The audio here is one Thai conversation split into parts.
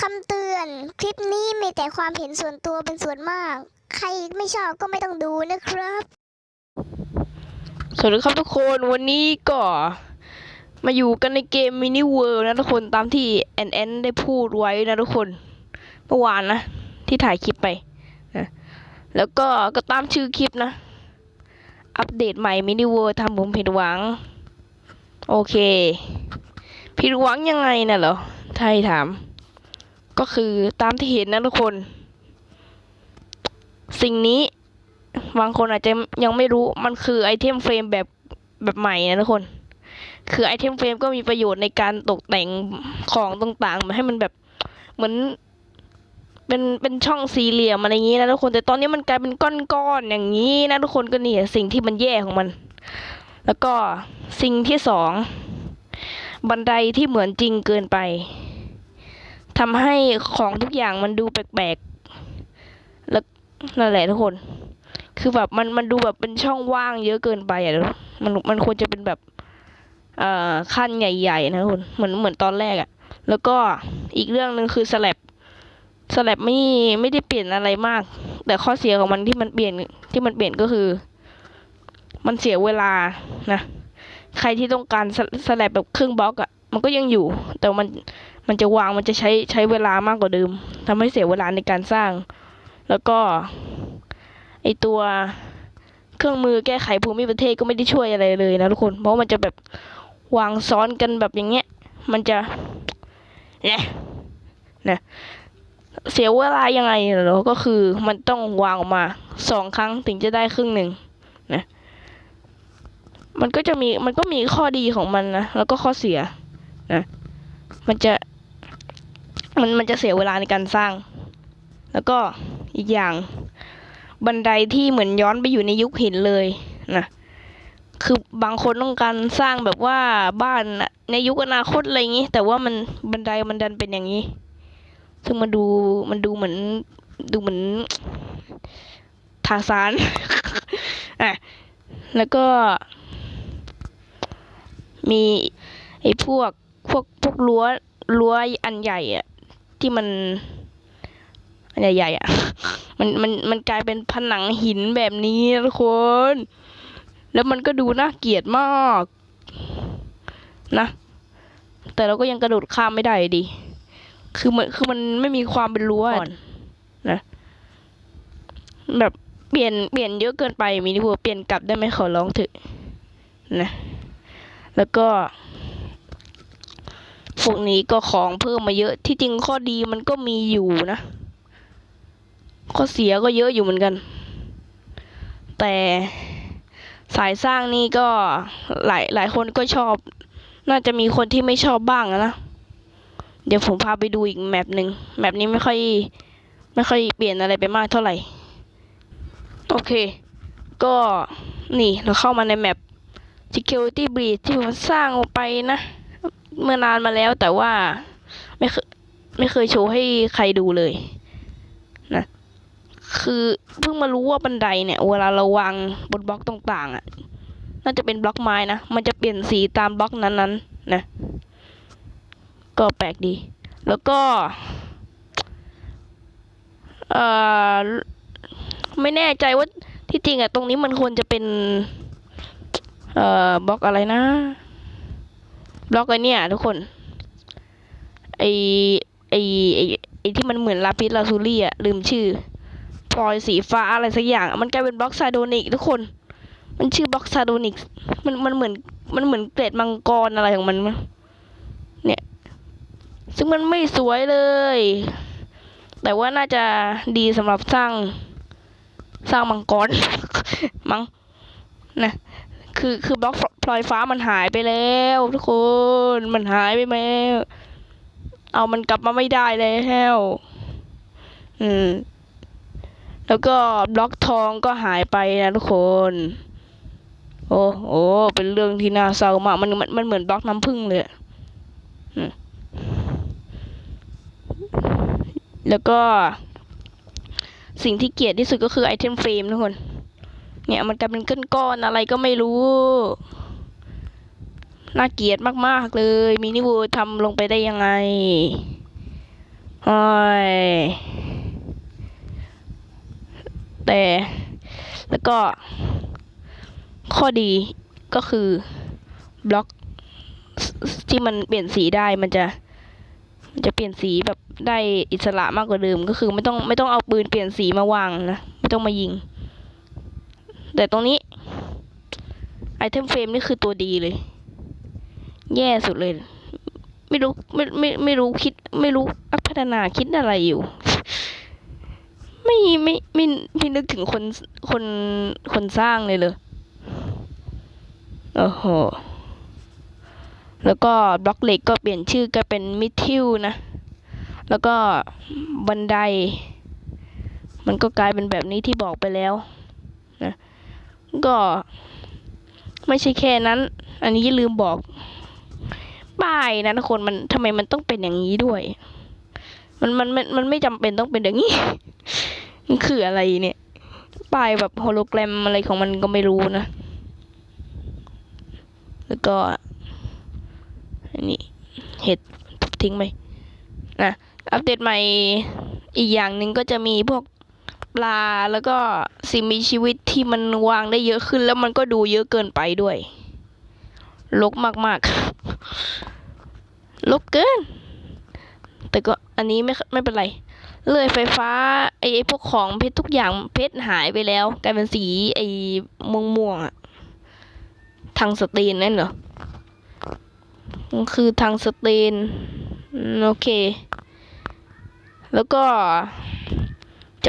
คำเตือน คลิปนี้มีแต่ความเห็นส่วนตัวเป็นส่วนมาก ใครไม่ชอบก็ไม่ต้องดูนะครับ สวัสดีครับทุกคนวันนี้ก็มาอยู่กันในเกมมินิเวิร์นะทุกคนตามที่แอนแอนได้พูดไว้นะทุกคนเมื่อวานนะ ที่ถ่ายคลิปไปนะแล้วก็ก็ตามชื่อคลิปนะ อัปเดตใหม่มินิเวิร์ทำผมผิดหวัง โอเคผิดหวังยังไงน่ะเหรอถ้าให้ถาม ก็คือตามที่เห็นนะทุกคน สิ่งนี้บางคนอาจจะยังไม่รู้มันคือไอเทมเฟรมแบบแบบใหม่นะทุกคน คือไอเทมเฟรมก็มีประโยชน์ในการตกแต่งของต่างๆมาให้มันแบบเหมือนเป็นเป็นช่องสี่เหลี่ยมอะไรอย่างนี้นะทุกคนแต่ตอนนี้มันกลายเป็นก้อนๆอย่างนี้นะทุกคนก็นี่สิ่งที่มันแย่ของมัน แล้วก็สิ่งที่สองบันไดที่เหมือนจริงเกินไป ทำให้ของทุกอย่างมันดูแปลกๆ แล้วนั่นแหละทุกคน คือแบบมันมันดูแบบเป็นช่องว่างเยอะเกินไปอะมันมันควรจะเป็นแบบเอ่อขั้นใหญ่ๆ นะคุณเหมือนเหมือนตอนแรกอะ่ะ แล้วก็อีกเรื่องหนึ่งคือสลับสลับไม่ไม่ได้เปลี่ยนอะไรมาก แต่ข้อเสียของมันที่มันเปลี่ยนที่มันเปลี่ยนก็คือ มันเสียเวลานะ ใครที่ต้องการสสลับแบบครึ่งบล็อกอะ่ะ มันก็ยังอยู่ แต่มัน มันจะวางมันจะใช้ใช้เวลามากกว่าเดิมทำให้เสียเวลาในการสร้าง แล้วก็ไอตัวเครื่องมือแก้ไขภูมิประเทศก็ไม่ได้ช่วยอะไรเลยนะทุกคน เพราะมันจะแบบวางซ้อนกันแบบอย่างเงี้ย มันจะเนี่ยนะเสียเวลายังไงเหรอก็คือมันต้องวางออกมาสองครั้งถึงจะได้ครึ่งหนึ่งนะ มันก็จะมีมันก็มีข้อดีของมันนะ แล้วก็ข้อเสียนะ มันจะ มันมันจะเสียเวลาในการสร้าง แล้วก็อีกอย่าง บันไดที่เหมือนย้อนไปอยู่ในยุคหินเลยนะคือบางคนต้องการสร้างแบบว่าบ้านในยุคอนาคตอะไรอย่างนี้ แต่ว่ามันบันไดมันดันเป็นอย่างนี้ ซึ่งมันดูมันดูเหมือนดูเหมือนทาซานอะแล้วก็ มีไอ้พวกพวกพวกรั้วรั้วอันใหญ่อะ ที่มันอันใหญ่ๆอะมันมันมันกลายเป็นผนังหินแบบนี้นะทุกคน แล้วมันก็ดูน่าเกลียดมากนะ แต่เราก็ยังกระโดดข้ามไม่ได้ดิคือมันคือมันไม่มีความเป็นรั้วอะนะ แบบเปลี่ยนเปลี่ยนเยอะเกินไปมินิวัวเปลี่ยนกลับได้ไหมขอร้องเถอะนะ แล้วก็ พวกนี้ก็ของเพิ่มมาเยอะ ที่จริงข้อดีมันก็มีอยู่นะ ข้อเสียก็เยอะอยู่เหมือนกัน แต่สายสร้างนี่ก็หลายหลายคนก็ชอบ น่าจะมีคนที่ไม่ชอบบ้างนะ เดี๋ยวผมพาไปดูอีกแมปหนึ่งแมปนี้ไม่ค่อย ไม่ค่อยเปลี่ยนอะไรไปมากเท่าไหร่ โอเค ก็นี่เราเข้ามาในแมป Security Breach ที่ผมสร้างไปนะ เมื่อนานมาแล้วแต่ว่าไม่เคยไม่เคยโชว์ให้ใครดูเลยนะคือเพิ่งมารู้ว่าบันไดเนี่ย เวลาเราวางบนบล็อกต่างๆอะน่าจะเป็นบล็อกไม้นะมันจะเปลี่ยนสีตามบล็อกนั้นๆนะก็แปลกดี แล้วก็เอ่อไม่แน่ใจว่าที่จริงอะตรงนี้มันควรจะเป็น เอ่อบล็อกอะไรนะ บล็อกไอเนี่ยทุกคน ไอไอไอไอที่มันเหมือนลาปิสลาซูรี่อะลืมชื่อพลอยสีฟ้าอะไรสักอย่าง มันกลายเป็นบล็อกซาโดนิกทุกคน มันชื่อบล็อกซาโดนิกมันมันเหมือนมันเหมือนเกล็ดมังกรอะไรของมันเนี่ย ซึ่งมันไม่สวยเลย แต่ว่าน่าจะดีสำหรับสร้างสร้างมังกร มังนะ คือคือบล็อกพลอยฟ้ามันหายไปแล้ว ทุกคนมันหายไปแล้วเอามันกลับมาไม่ได้แล้วอืมแล้วก็บล็อกทองก็หายไปนะทุกคน โอ้โอ้เป็นเรื่องที่น่าเศร้ามากมันมันมันเหมือนบล็อกน้ำผึ้งเลยอืมแล้วก็สิ่งที่เกลียดที่สุดก็คือไอเทมเฟรมทุกคน เนี่ยมันกลายเป็นก้อนๆอะไรก็ไม่รู้ น่าเกลียดมากๆเลยมินิวูทำลงไปได้ยังไงโอ้ยแต่แล้วก็ ข้อดีก็คือบล็อกที่มันเปลี่ยนสีได้มันจะมันจะเปลี่ยนสีแบบได้อิสระมากกว่าเดิมก็คือไม่ต้องไม่ต้องเอาปืนเปลี่ยนสีมาวางนะ ไม่ต้องมายิง แต่ตรงนี้ไอเทมเฟรมนี่คือตัวดีเลย แย่สุดเลย ไม่รู้ไม่ไม่ไม่รู้คิด ไม่รู้นัพัฒนาคิดอะไรอยู่ ไม่ไม่ไม่ไม่นึกถึงคนคนคนสร้างเลยเลยโอ้โหแล้วก็บล็อกเหล็กก็เปลี่ยนชื่อก็เป็นมิทิวนะ แล้วก็บันได มันก็กลายเป็นแบบนี้ที่บอกไปแล้ว ก็ ไม่ใช่แค่นั้น อันนี้ลืมบอกป้ายนะทุกคนมันทำไมมันต้องเป็นอย่างนี้ด้วย มันมันมันมันไม่จำเป็นต้องเป็นอย่างนี้ มันคืออะไรเนี่ยป้ายแบบโฮโลแกรมอะไรของมันก็ไม่รู้นะ แล้วก็อันนี้เห็ดทุบทิ้งไปนะอัปเดตใหม่อีกอย่างหนึ่งก็จะมีพวก ปลาแล้วก็สิ่งมีชีวิตที่มันวางได้เยอะขึ้น แล้วมันก็ดูเยอะเกินไปด้วยลกมากๆลกเกิน แต่ก็อันนี้ไม่ไม่เป็นไรเลยไฟฟ้าไอ้พวกของเพชรทุกอย่างเพชรหายไปแล้วกลายเป็นสีไอ้ม่วงม่วงอะทางสตรีนนั่นเหรอคือทางสเตนอืมโอเค แล้วก็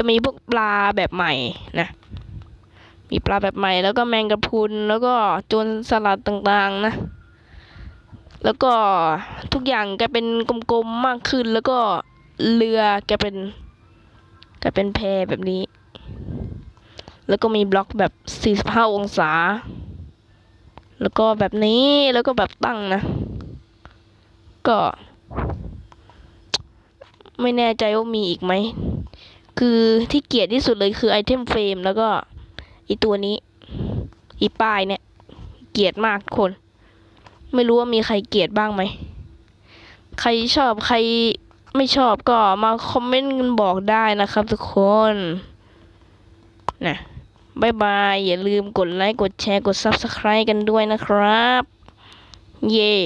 จะมีพวกปลาแบบใหม่นะ มีปลาแบบใหม่ แล้วก็แมงกะพรุน แล้วก็โจรสลัดต่างๆนะ แล้วก็ทุกอย่างแกเป็นกลมๆมากขึ้น แล้วก็เรือแกเป็นแกเป็นแพแบบนี้ แล้วก็มีบล็อกแบบ 45 องศา แล้วก็แบบนี้ แล้วก็แบบตั้งนะ ก็ ไม่แน่ใจว่ามีอีกไหม คือที่เกลียดที่สุดเลยคือไอเทมเฟรมแล้วก็อีตัวนี้ อีป้ายเนี่ย เกลียดมากทุกคน ไม่รู้ว่ามีใครเกลียดบ้างไหม ใครชอบใครไม่ชอบก็มาคอมเมนต์กันบอกได้นะครับทุกคนนะบายบาย อย่าลืมกดไลค์ กดแชร์ กด Subscribe กันด้วยนะครับ เย้